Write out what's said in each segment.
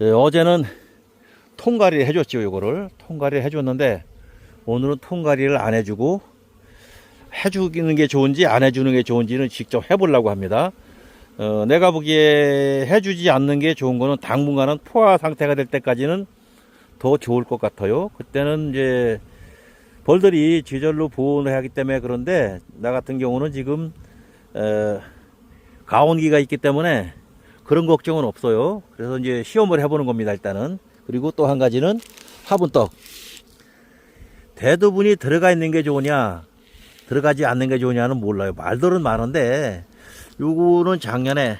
예, 어제는 통가리를 해줬죠, 요거를. 통가리를 해줬는데, 오늘은 통가리를 안 해주고, 해주는 게 좋은지 안 해주는 게 좋은지는 직접 해보려고 합니다. 어, 내가 보기에 해주지 않는 게 좋은 거는 당분간은 포화 상태가 될 때까지는 더 좋을 것 같아요. 그때는 이제 벌들이 지절로 보호를 하기 때문에 그런데 나 같은 경우는 지금 어, 가온기가 있기 때문에 그런 걱정은 없어요. 그래서 이제 시험을 해보는 겁니다. 일단은 그리고 또 한 가지는 화분떡 대두분이 들어가 있는 게 좋으냐 들어가지 않는 게 좋으냐는 몰라요. 말들은 많은데 요거는 작년에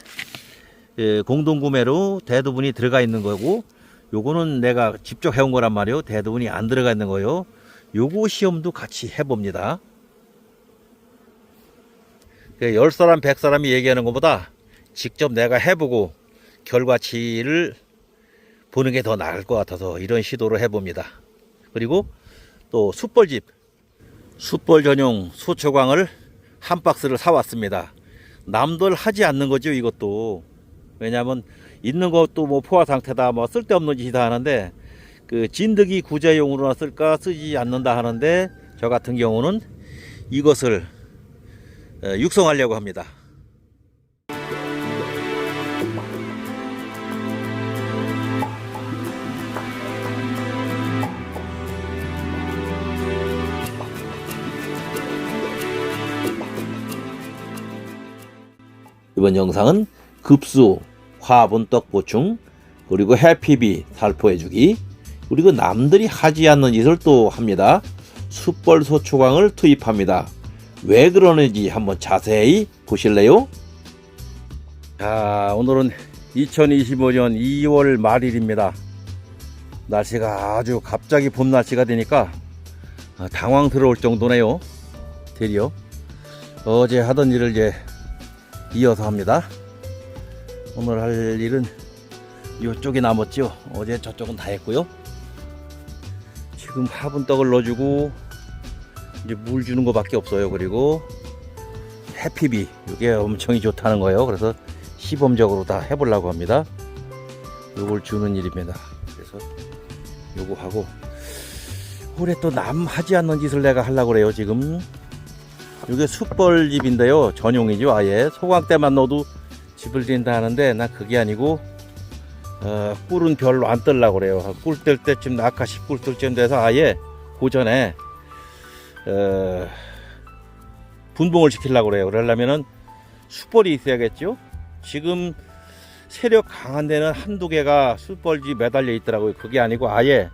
예, 공동구매로 대두분이 들어가 있는 거고 요거는 내가 직접 해온 거란 말이에요. 대두분이 안 들어가 있는 거요. 요거 시험도 같이 해봅니다. 그열 사람, 백 사람이 얘기하는 것보다 직접 내가 해보고 결과치를 보는 게 더 나을 것 같아서 이런 시도를 해봅니다. 그리고 또 숯벌집, 숯벌 전용 소초광을 한 박스를 사왔습니다. 남들 하지 않는 거죠, 이것도. 왜냐하면 있는 것도 뭐 포화 상태다, 뭐 쓸데없는 짓이다 하는데 그 진드기 구제용으로나 쓸까 쓰지 않는다 하는데 저 같은 경우는 이것을 어, 육성하려고 합니다. 이번 영상은 급수, 화분떡 보충, 그리고 해피비 살포해주기, 그리고 남들이 하지 않는 짓을 또 합니다. 숯벌 소초광을 투입합니다. 왜 그러는지 한번 자세히 보실래요? 자, 오늘은 2025년 2월 말일입니다. 날씨가 아주 갑자기 봄 날씨가 되니까 아, 당황스러울 정도네요. 드디어 어제 하던 일을 이제 이어서 합니다. 오늘 할 일은 이쪽에 남았죠. 어제 저쪽은 다 했고요. 지금 화분 떡을 넣어주고 이제 물 주는 것밖에 없어요. 그리고 해피비 이게 엄청 좋다는 거예요. 그래서 시범적으로 다 해보려고 합니다. 요걸 주는 일입니다. 그래서 요거 하고 올해 또 남 하지 않는 짓을 내가 하려고 그래요. 지금 이게 숯벌집인데요. 전용이죠. 아예 소광 때만 넣어도 집을 진다 하는데 나 그게 아니고 어, 꿀은 별로 안 뜰라고 그래요. 꿀 뜰 때쯤 아까 10꿀 뜰쯤 돼서 아예 고전에 어, 분봉을 시키려고 그래요. 그러려면은 숯벌이 있어야겠죠. 지금 세력 강한 데는 한두 개가 숯벌지 매달려 있더라고요. 그게 아니고 아예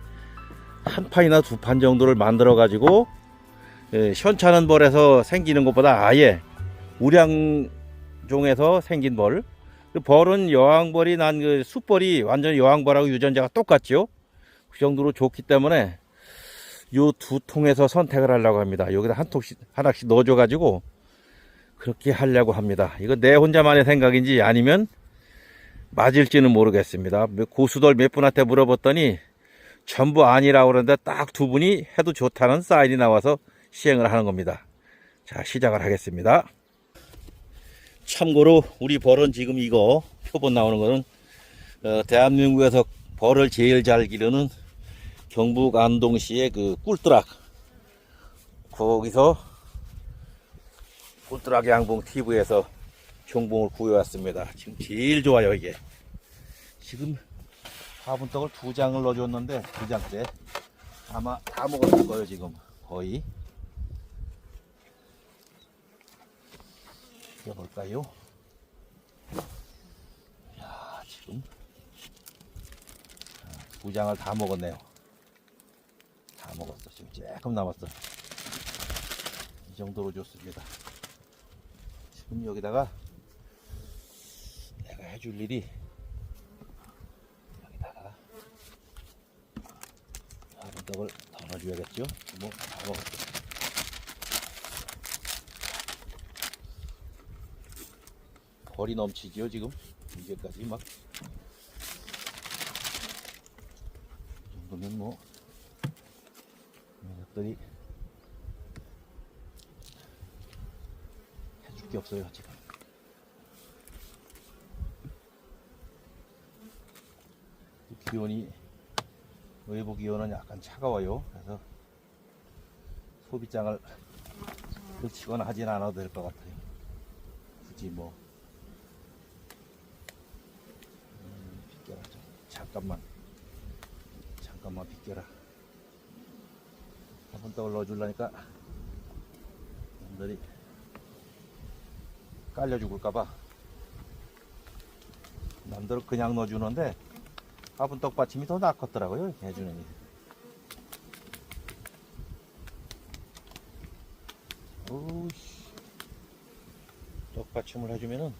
한 판이나 두 판 정도를 만들어 가지고 예, 현찮은 벌에서 생기는 것보다 아예 우량종에서 생긴 벌. 그 벌은 여왕벌이 난 그 숯벌이 완전 여왕벌하고 유전자가 똑같죠. 그 정도로 좋기 때문에 요 두 통에서 선택을 하려고 합니다. 여기다 한 통씩 하나씩 넣어줘 가지고 그렇게 하려고 합니다. 이거 내 혼자만의 생각인지 아니면 맞을지는 모르겠습니다. 고수들 몇 분한테 물어봤더니 전부 아니라고 그러는데 딱 두 분이 해도 좋다는 사인이 나와서 시행을 하는 겁니다. 자, 시작을 하겠습니다. 참고로 우리 벌은 지금 이거 표본 나오는 거는 어, 대한민국에서 벌을 제일 잘 기르는 경북 안동시의 그 꿀뚜락 거기서 꿀뚜락 양봉 TV에서 종봉을 구해왔습니다. 지금 제일 좋아요 이게. 지금 화분떡을 두 장을 넣어줬는데 두 장째 아마 다 먹었을 거예요 지금 거의. 볼까요? 야 지금 두 장을 다 먹었네요. 다 먹었어. 지금 조금 남았어. 이 정도로 좋습니다. 지금 여기다가 내가 해줄 일이 여기다가 화분떡을 더 넣어줘야겠죠? 뭐 다 먹었어. 벌이 넘치지요 지금? 이제까지 막. 이 정도면 뭐. 녀석들이 해줄 게 없어요 지금 기온이 외부 기온은 약간 차가워요. 그래서 소비장을 늦추거나 하진 않아도 될 것 같아요. 굳이 뭐 음, 비껴라 좀. 잠깐만. 잠깐만 비껴라. 한번 떡을 넣어주려니까 남들이 깔려 죽을까봐 남들은 그냥 넣어주는데 화분 떡 받침이 더 낫겠더라고요 이렇게 해주는 게 오우씨. 떡받침을 해주면은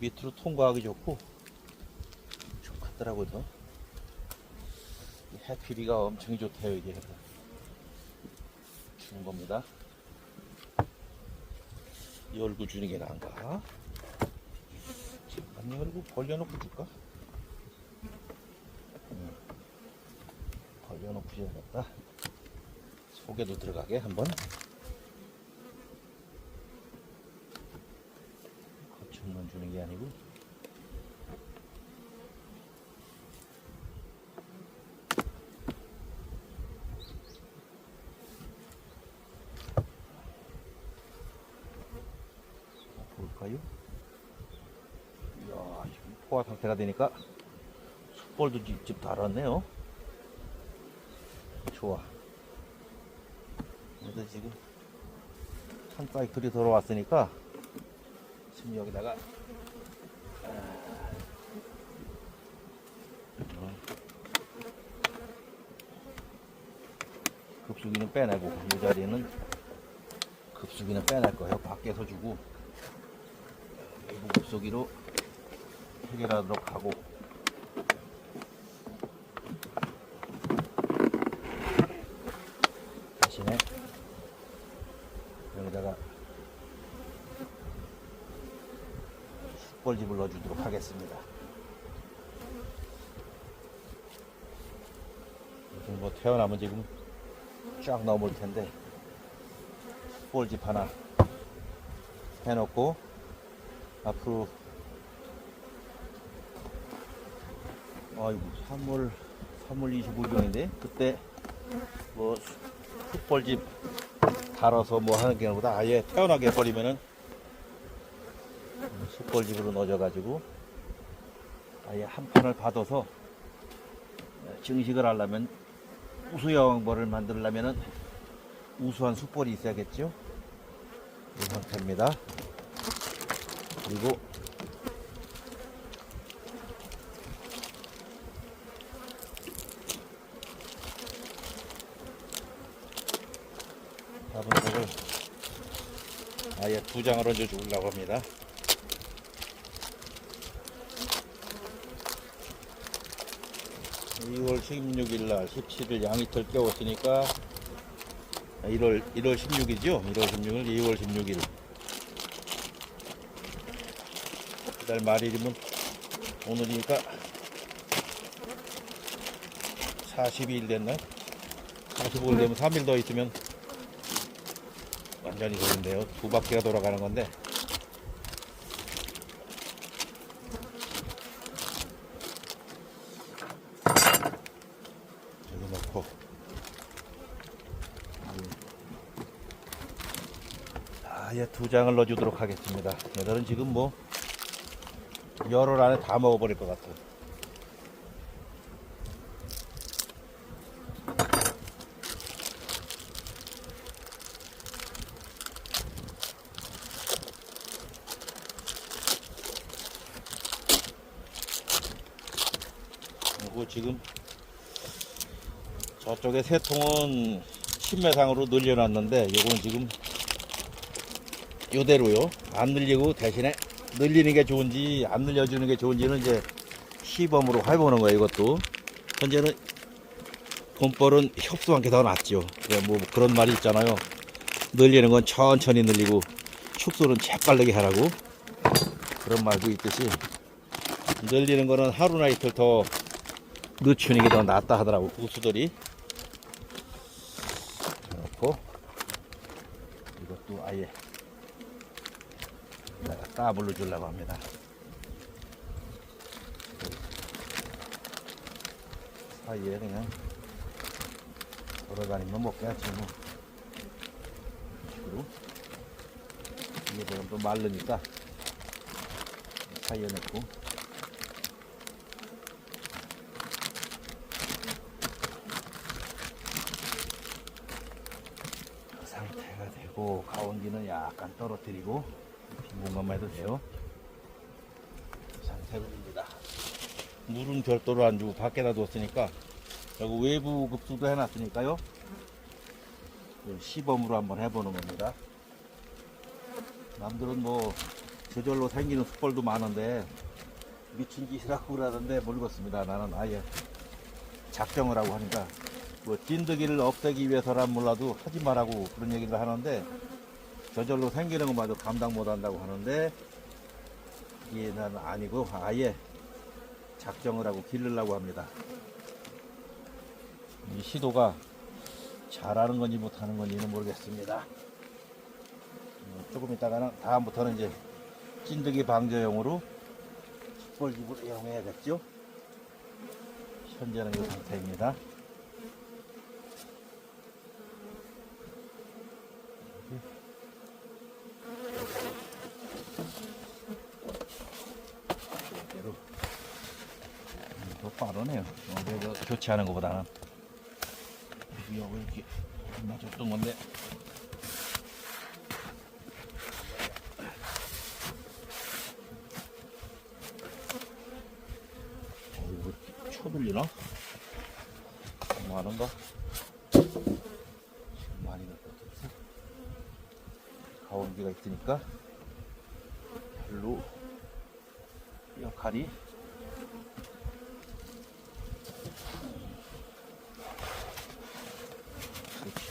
밑으로 통과하기 좋고 이 해피리가 엄청 좋대요 이게. 주는 겁니다. 열고 주는 게 나은가? 잠깐 열고 벌려놓고 줄까? 음, 벌려놓고 줘야겠다. 속에도 들어가게 한번. 거침만 주는 게 아니고 볼까요? 이야, 지금 포화 상태가 되니까 숯벌도 직접 달았네요. 좋아. 그래도 지금 한 사이클이 돌아왔으니까 지금 여기다가 아, 어, 급수기는 빼내고 이 자리는 급수기는 빼낼 거예요. 밖에서 주고 급수기로 해결하도록 하고 대신에 여기다가 숯벌집을 넣어주도록 하겠습니다. 요즘 뭐 태어나면 지금 쫙 넘을 텐데 숯벌집 하나 해놓고 앞으로 아이고 3월 3월 25일경인데 그때 뭐 숯벌집 달아서 뭐 하는 게 보다 아예 태어나게 해버리면은 숯벌집으로 넣어져가지고 아예 한 판을 받아서 증식을 하려면 우수여왕벌을 만들려면은 우수한 숯벌이 있어야겠죠? 이 상태입니다. 그리고 화분석을 아예 두 장을 얹어 주려고 합니다. 이월 16일 날 17일 양이틀 깨웠으니까 1월 1월 16일이죠. 1월 16일, 2월 16일. 그달 말일이면 오늘이니까 42일 됐나? 45일 되면 3일 더 있으면 완전히 되는데요. 두 바퀴가 돌아가는 건데. 여기 넣고. 아예 두 장을 넣어주도록 하겠습니다. 얘들은 지금 뭐 열흘 안에 다 먹어버릴 것 같아요. 그리고 지금 저쪽에 세 통은 신매상으로 늘려놨는데 요건 지금 요대로요. 안 늘리고 대신에 늘리는 게 좋은지 안 늘려주는 게 좋은지는 이제 시범으로 해보는 거예요 이것도. 현재는 봄벌은 협소한 게 더 낫죠. 그래, 뭐 그런 말이 있잖아요. 늘리는 건 천천히 늘리고 축소는 재빨르게 하라고 그런 말도 있듯이 늘리는 거는 하루나 이틀 더 늦추는 게 더 낫다 하더라고 우수들이 그렇고 이것도 아예 내가 까불러 주려고 합니다 사이에 그냥 돌아다니면 먹겠지 뭐. 식으로. 이게 지금 또 마르니까 사이에 넣고. 그 상태가 되고 가온기는 약간 떨어뜨리고 빈 공간만 해도 돼요. 그 상태입니다. 물은 별도로 안 주고 밖에다 뒀으니까 여기 외부 급수도 해놨으니까요. 그 시범으로 한번 해보는 겁니다. 남들은 뭐 저절로 생기는 숯벌도 많은데 미친 짓이라고 그러던데 모르겠습니다. 나는 아예 작정을 하고 하니까 뭐 찐득이를 없애기 위해서란 몰라도 하지 말라고 그런 얘기를 하는데 저절로 생기는 것마저 감당 못 한다고 하는데 이게 난 아니고 아예 작정을 하고 기르려고 합니다. 이 시도가 잘하는 건지 못하는 건지는 모르겠습니다. 어, 조금 있다가는 다음부터는 이제 찐득이 방제용으로 숯벌집을 이용해야겠죠. 현재는 이 상태입니다. 저 교체하는 것보다는. 여기 이렇게 맞췄던 건데 어, 이거 쳐들리나? 많은가? 지금 많이 넣었어. 가온기가 있으니까 별로 역할이 그렇지.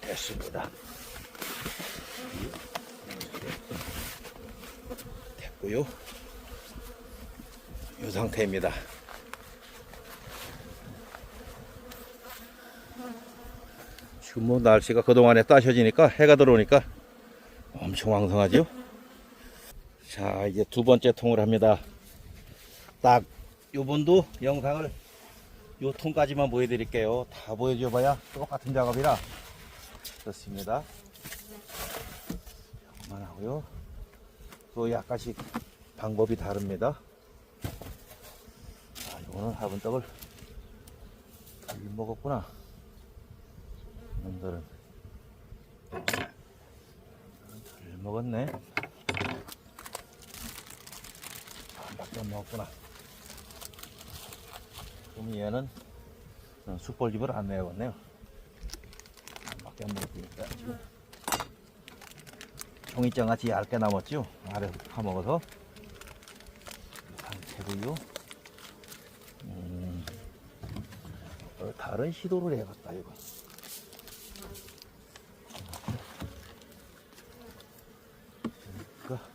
됐습니다. 됐고요. 이 상태입니다. 지금 뭐 날씨가 그동안에 따셔지니까 해가 들어오니까 엄청 왕성하죠. 자 이제 두 번째 통을 합니다. 딱 요번도 영상을 요 통까지만 보여드릴게요. 다 보여줘봐야 똑같은 작업이라 그렇습니다. 요거만 하고요. 또 약간씩 방법이 다릅니다. 아, 요거는 화분떡을 잘 먹었구나. 놈들은 잘 먹었네. 밖에 안 먹었구나. 그럼 얘는 숯벌집을 안 내야겠네요. 밖에 안 먹었으니까 지금 종이장 같이 얇게 남았죠? 아래서 파먹어서 상태고요. 음, 어, 다른 시도를 해봤다 이거. 그러니까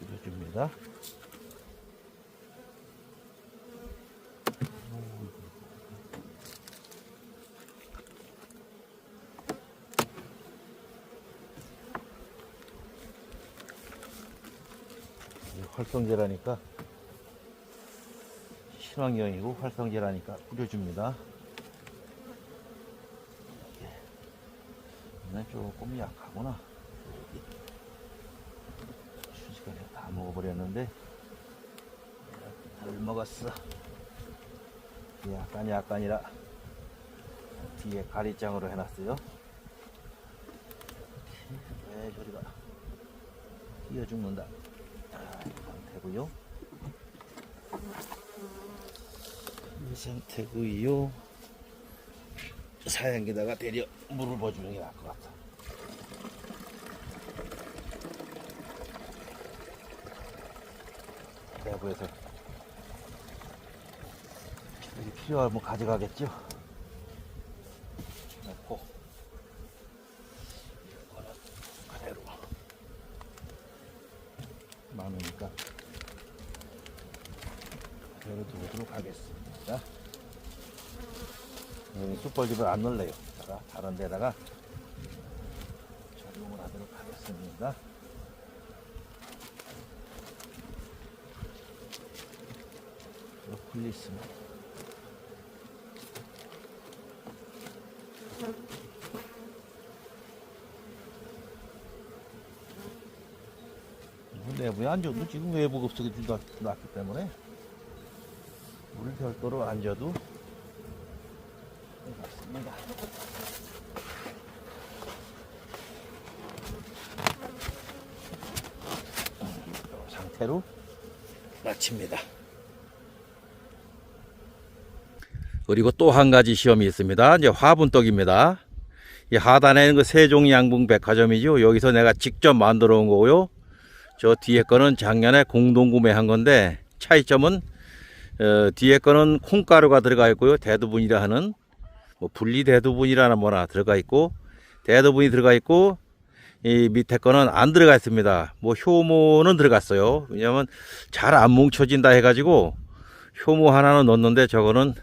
이뤄줍니다. 이게 활성제라니까 친환경이고 활성제라니까 뿌려줍니다. 얘는 조금 약하구나. 먹어버렸는데 덜 먹었어. 약간 약간이라 뒤에 가리장으로 해놨어요. 왜 저리가 뛰어 죽는다. 상태고요. 이 상태고요. 사양기다가 데려 물을 부어주는 게 나을 것 같아. 있다고 해서 필요하면 뭐 가져가겠죠. 놓고 이거는 그대로 많으니까 그대로 두도록 하겠습니다. 숯벌집을 안 넣을래요. 다른 데다가 적용을 하도록 하겠습니다. 브로콜리 있습니다. 내부에 앉아도 지금 외부 급속이 났기 때문에 물 별도로 앉아도 맞습니다. 이 상태로 마칩니다. 그리고 또 한 가지 시험이 있습니다. 이제 화분떡입니다. 이 하단에 있는 그 세종 양봉 백화점이죠. 여기서 내가 직접 만들어 온 거고요. 저 뒤에 거는 작년에 공동 구매한 건데 차이점은 어, 뒤에 거는 콩가루가 들어가 있고요. 대두분이라 하는 뭐 분리 대두분이라나 뭐나 들어가 있고 대두분이 들어가 있고 이 밑에 거는 안 들어가 있습니다. 뭐 효모는 들어갔어요. 왜냐면 잘 안 뭉쳐진다 해가지고 효모 하나는 넣었는데 저거는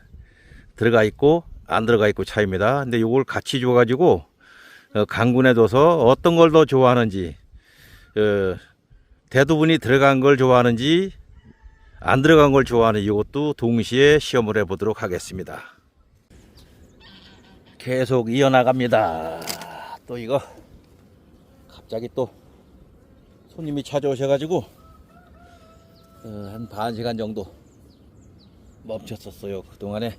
들어가 있고 안 들어가 있고 차이입니다. 근데 요걸 같이 줘가지고 어, 강군에 둬서 어떤 걸 더 좋아하는지 어, 대두분이 들어간 걸 좋아하는지 안 들어간 걸 좋아하는 이것도 동시에 시험을 해보도록 하겠습니다. 계속 이어나갑니다. 또 이거 갑자기 또 손님이 찾아오셔가지고 어, 한반 시간 정도 멈췄었어요. 그 동안에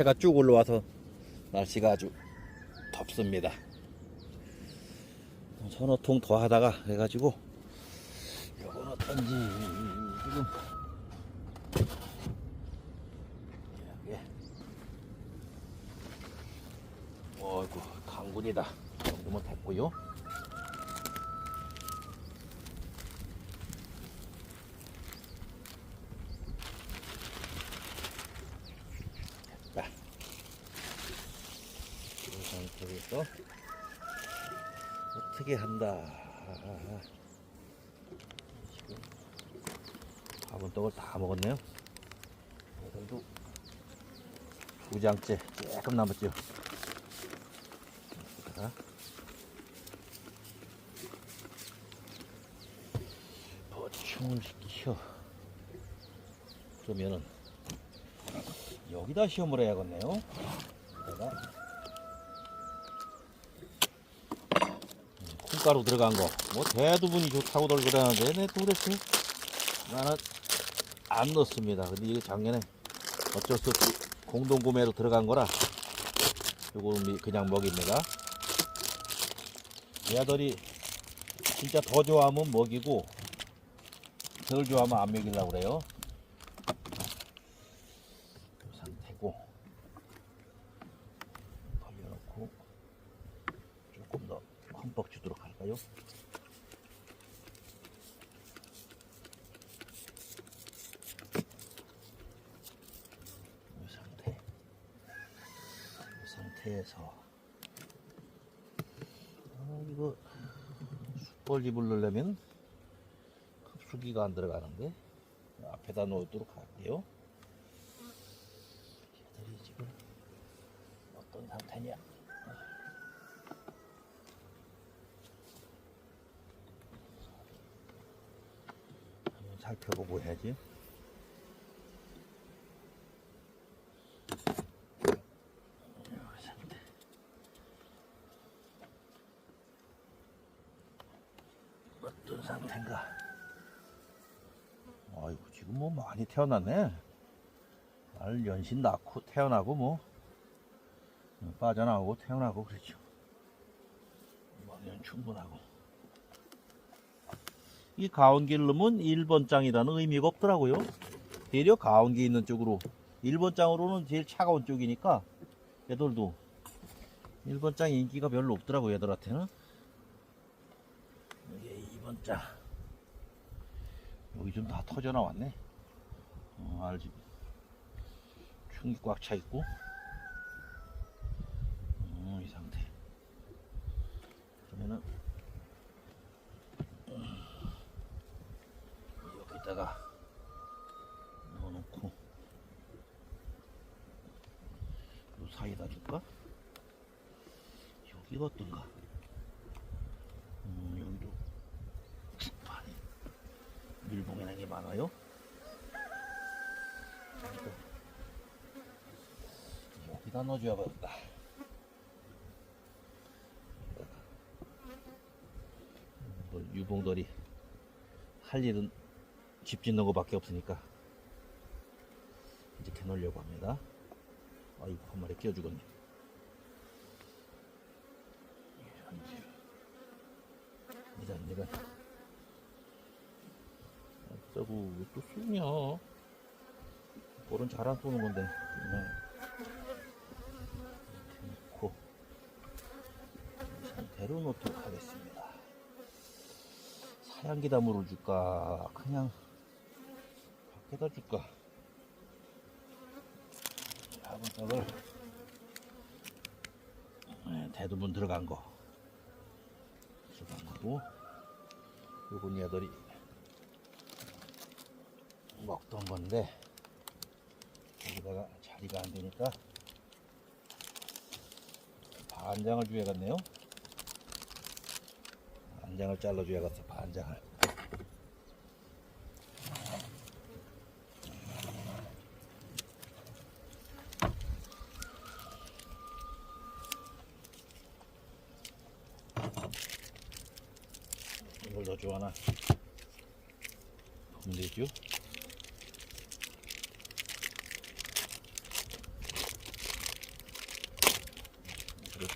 해가 쭉 올라와서 날씨가 아주 덥습니다. 서너 통 더 하다가 해가지고 요건 어떤지 지금 예. 어이구 강군이다 이 정도면 됐고요 됐다 이 상태에서 어떻게 한다? 지금 밥은 떡을 다 먹었네요. 그래도 두 장째 조금 남았죠. 보충을 시켜 그러면은 여기다 시험을 해야겠네요. 여기다가 음, 콩가루 들어간 거 뭐 대두분이 좋다고 들 그러는데 내 도대체 나는 안 넣습니다 근데 이게 작년에 어쩔 수 없이 공동 구매로 들어간 거라 요거는 그냥 먹입니다. 얘들이 진짜 더 좋아하면 먹이고 덜 좋아하면 안 먹이려고 그래요. 이 상태고 벌려놓고 조금 더 흠뻑 주도 록 할까요? 이 상태. 이 상태에서 아, 이거 숯벌집을 넣으려면 흡수기가 안 들어가는데 앞에다 놓도록 할게요. 얘들이 지금 어떤 상태냐? 한번 살펴보고 해야지. 이 상태. 상태인가? 아이고 지금 뭐 많이 태어났네. 알 연신 낳고 태어나고 뭐 어, 빠져나오고 태어나고 그렇죠. 이번엔 충분하고. 이 가온기를 넣으면 1번 장이라는 의미가 없더라고요. 대려 가온기 있는 쪽으로 1번 장으로는 제일 차가운 쪽이니까 얘들도 1번 장 인기가 별로 없더라고 얘들한테는 이게 2번 장 여기 좀 다 터져 나왔네 어, 알지 충이 꽉 차 있고 어, 이 상태 그러면은 음, 여기다가 넣어놓고 요 사이에다 줄까? 여기가 어떤가? 음, 여기도 축판에 밀봉해놓은 게 많아요. 여기다 넣어줘야 겠다. 뭐 유봉돌이 할 일은 집 짓는 거밖에 없으니까 이제 캐놓으려고 합니다. 아이고 한 마리 끼어 죽었네. 이런 이런. 어쩌고 왜 또 쏘냐? 볼은 잘 안 쏘는 건데. 네. 놓고 이 상태로 놓도록 하겠습니다. 사양기다 물을 줄까? 그냥 밖에다 줄까? 화분떡을 네, 대두분 들어간 거 들어간 거고 요건 얘들이 먹던 건데 여기다가 자리가 안 되니까 반장을 줘야겠네요. 반장을 잘라줘야겠어 반장을 이걸 넣어줘 하나 보면 되죠 그래.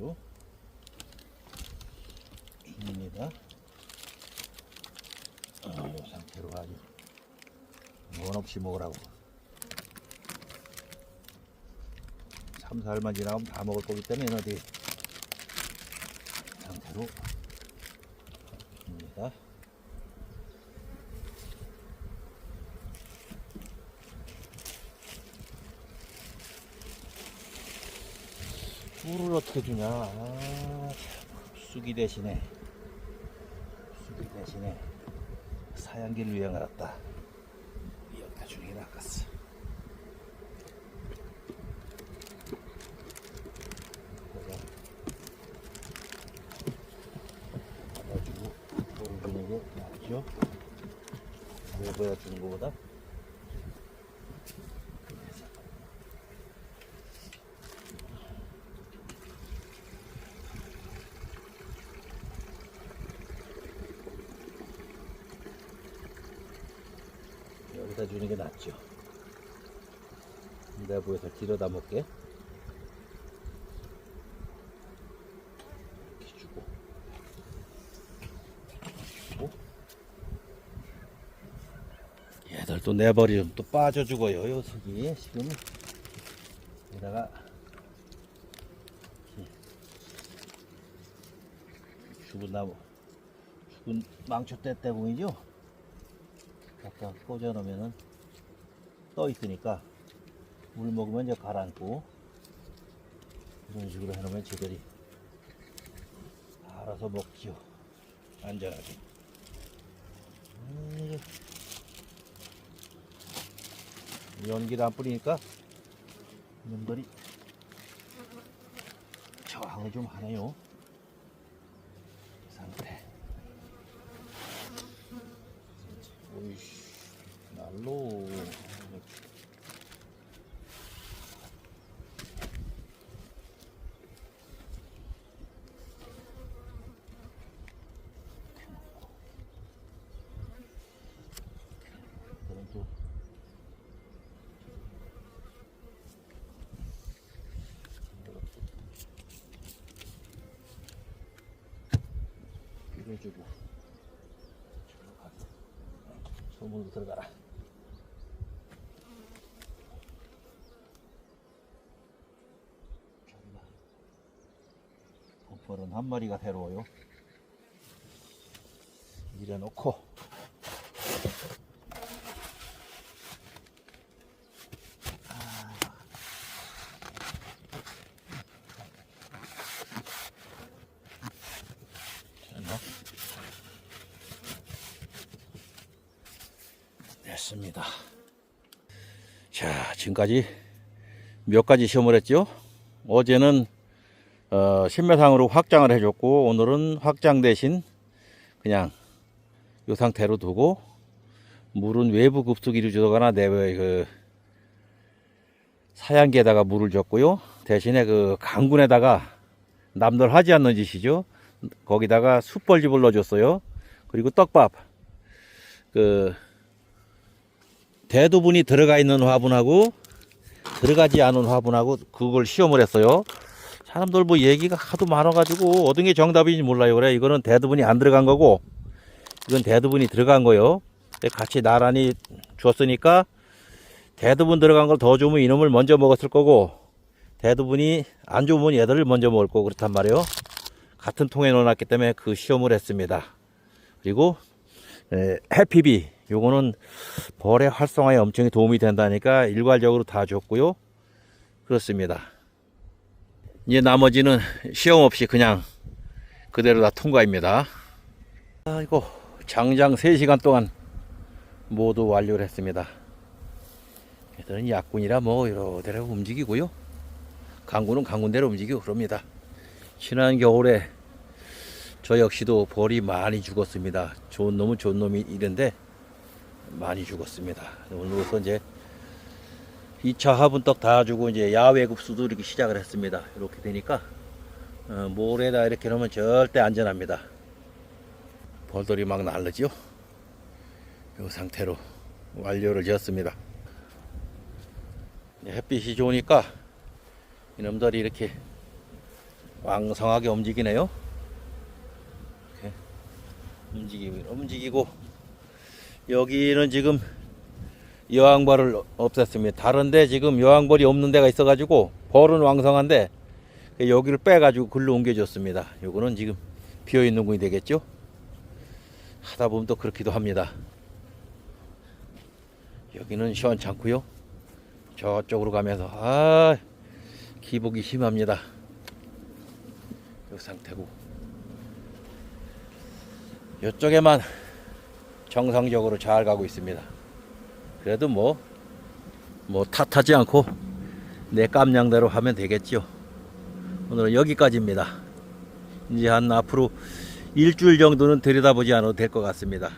이 상태로 줍니다. 어, 이 상태로 아주 원 없이 먹으라고. 3, 4일만 지나면 다 먹을 거기 때문에 어디 상태로 줍니다. 물을 어떻게 주냐? 아, 쑥이 대신에 쑥이 대신에 사양기를 유행하였다. 여기다 주는 게 낫겠어. 거기다 받아주고 물을 주는 게 낫죠? 먹어야 주는 것보다 그래서 여기다 주는 게 낫죠. 보여서 길어다 먹게. 이렇게 주고. 주고. 얘들 또 내버리면 또 빠져 죽어요. 요 색이 지금 여기다가 죽은 나무, 죽은 망초 떼떼봉이죠. 갖다 꽂아 놓으면은 떠 있으니까 물 먹으면 이제 가라앉고 이런 식으로 해놓으면 쟤들이 알아서 먹지요. 안전하게. 음, 연기를 안 뿌리니까 놈들이 저항을 좀 하네요. 이 상태. 오이씨, 날로. 그럼 또 가서 소문으로 들어가라. 버펄은 한 마리가 새로워요. 밀어놓고 좋습니다. 자, 지금까지 몇 가지 시험을 했죠? 어제는 어, 신매상으로 확장을 해줬고 오늘은 확장 대신 그냥 이 상태로 두고 물은 외부 급수기를 주거나 내외 그 사양기에다가 물을 줬고요. 대신에 그 강군에다가 남들 하지 않는 짓이죠. 거기다가 숯벌집을 넣어줬어요. 그리고 떡밥. 그 대두분이 들어가 있는 화분하고 들어가지 않은 화분하고 그걸 시험을 했어요. 사람들 뭐 얘기가 하도 많아가지고 어떤 게 정답인지 몰라요. 그래 이거는 대두분이 안 들어간 거고 이건 대두분이 들어간 거요. 같이 나란히 줬으니까 대두분 들어간 걸 더 주면 이놈을 먼저 먹었을 거고 대두분이 안 좋으면 얘들을 먼저 먹을 거고 그렇단 말이에요. 같은 통에 넣어놨기 때문에 그 시험을 했습니다. 그리고 에, 해피비 요거는 벌의 활성화에 엄청 도움이 된다니까 일괄적으로 다 줬고요. 그렇습니다. 이제 나머지는 시험 없이 그냥 그대로 다 통과입니다. 아이고 장장 3시간 동안 모두 완료를 했습니다. 얘들은 약군이라 뭐 이러대로 움직이고요. 강군은 강군대로 움직이고 그럽니다. 지난 겨울에 저 역시도 벌이 많이 죽었습니다. 좋은 놈은 좋은 놈이 이런데 많이 죽었습니다. 오늘부터 이제 2차 화분떡 다 주고 이제 야외 급수도 이렇게 시작을 했습니다. 이렇게 되니까 어, 모래에다 이렇게 놓으면 절대 안전합니다. 벌들이 막 날르죠. 이 상태로 완료를 지었습니다. 햇빛이 좋으니까 이놈들이 이렇게 왕성하게 움직이네요. 이렇게 움직이고 움직이고 여기는 지금 여왕벌을 없앴습니다. 다른데 지금 여왕벌이 없는 데가 있어가지고 벌은 왕성한데 여기를 빼가지고 글로 옮겨줬습니다. 요거는 지금 비어 있는 군이 되겠죠. 하다 보면 또 그렇기도 합니다. 여기는 시원찮고요. 저쪽으로 가면서 아 기복이 심합니다. 이 상태고 이쪽에만 정상적으로 잘 가고 있습니다. 그래도 뭐, 뭐 탓하지 않고 내 깜냥대로 하면 되겠죠. 오늘은 여기까지입니다. 이제 한 앞으로 일주일 정도는 들여다보지 않아도 될 것 같습니다.